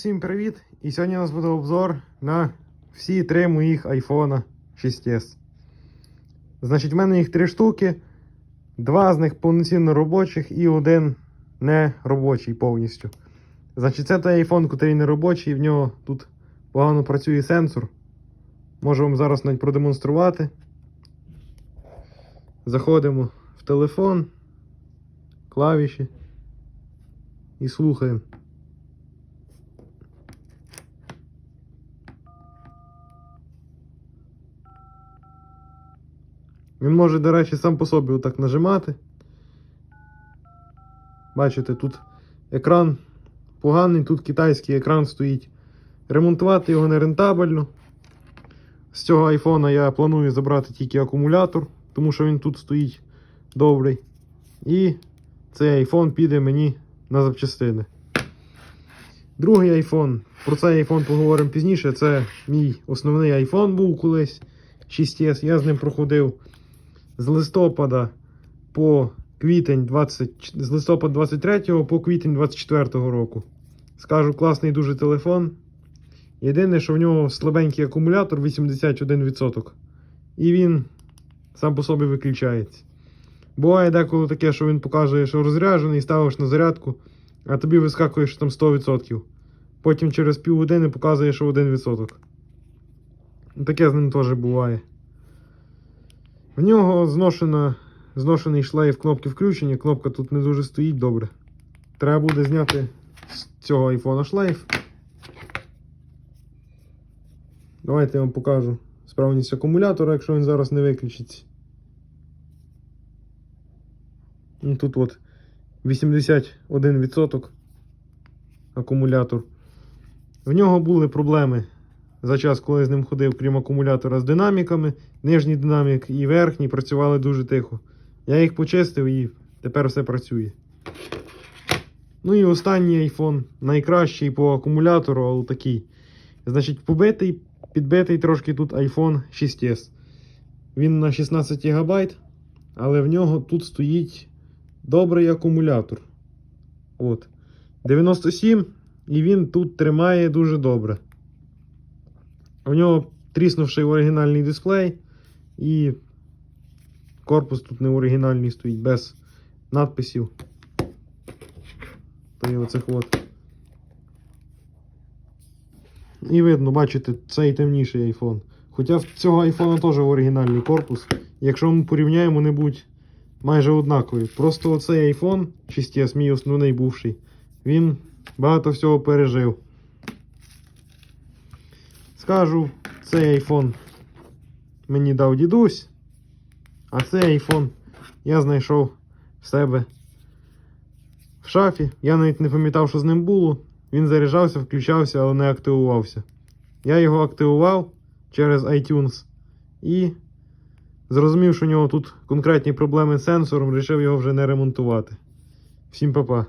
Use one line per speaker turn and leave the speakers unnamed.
Всім привіт! І сьогодні у нас буде обзор на всі три моїх iPhone 6s. Значить, в мене їх три штуки, два з них повноцінно робочих і один не робочий повністю. Значить, це той iPhone, який не робочий, в нього тут погано працює сенсор. Можу вам зараз навіть продемонструвати. Заходимо в телефон, клавіші і слухаємо. Він може, до речі, сам по собі отак нажимати. Бачите, тут екран поганий, тут китайський екран стоїть. Ремонтувати його не рентабельно. З цього айфона я планую забрати тільки акумулятор, тому що він тут стоїть добрий. І цей айфон піде мені на запчастини. Другий айфон. Про цей айфон поговоримо пізніше. Це мій основний айфон був колись 6S. Я з ним проходив з листопада по квітень 20, з листопада 23 по квітень 24 року. Скажу, класний дуже телефон. Єдине, що в нього слабенький акумулятор 81%. І він сам по собі виключається. Буває деколи таке, що він показує, що розряджений, ставиш на зарядку, а тобі вискакує, що там 100%. Потім через півгодини показує, що 1%. Таке з ним теж буває. В нього зношена, зношений шлейф кнопки включення. Кнопка тут не дуже стоїть добре. Треба буде зняти з цього айфона шлейф. Давайте я вам покажу справність акумулятора, якщо він зараз не виключиться. Ну, Тут от 81% акумулятор. В нього були проблеми за час, коли з ним ходив, крім акумулятора з динаміками. Нижній динамік і верхній працювали дуже тихо. Я їх почистив і тепер все працює. Ну і останній iPhone, найкращий по акумулятору, але такий. Значить, побитий, підбитий трошки тут iPhone 6s. Він на 16 ГБ, але в нього тут стоїть добрий акумулятор. От. 97, і він тут тримає дуже добре. У нього тріснувший оригінальний дисплей, і корпус тут не оригінальний стоїть без надписів. Є оцих от. І видно, бачите, цей темніший iPhone. Хоча в цього iPhone теж оригінальний корпус. Якщо ми порівняємо, вони будуть майже однакові. Просто оцей iPhone 6S, мій основний бувший, він багато всього пережив. Скажу, цей iPhone мені дав дідусь, а цей iPhone я знайшов в себе в шафі. Я навіть не пам'ятав, що з ним було. Він заряджався, включався, але не активувався. Я його активував через iTunes і зрозумів, що у нього тут конкретні проблеми з сенсором, вирішив його вже не ремонтувати. Всім па-па.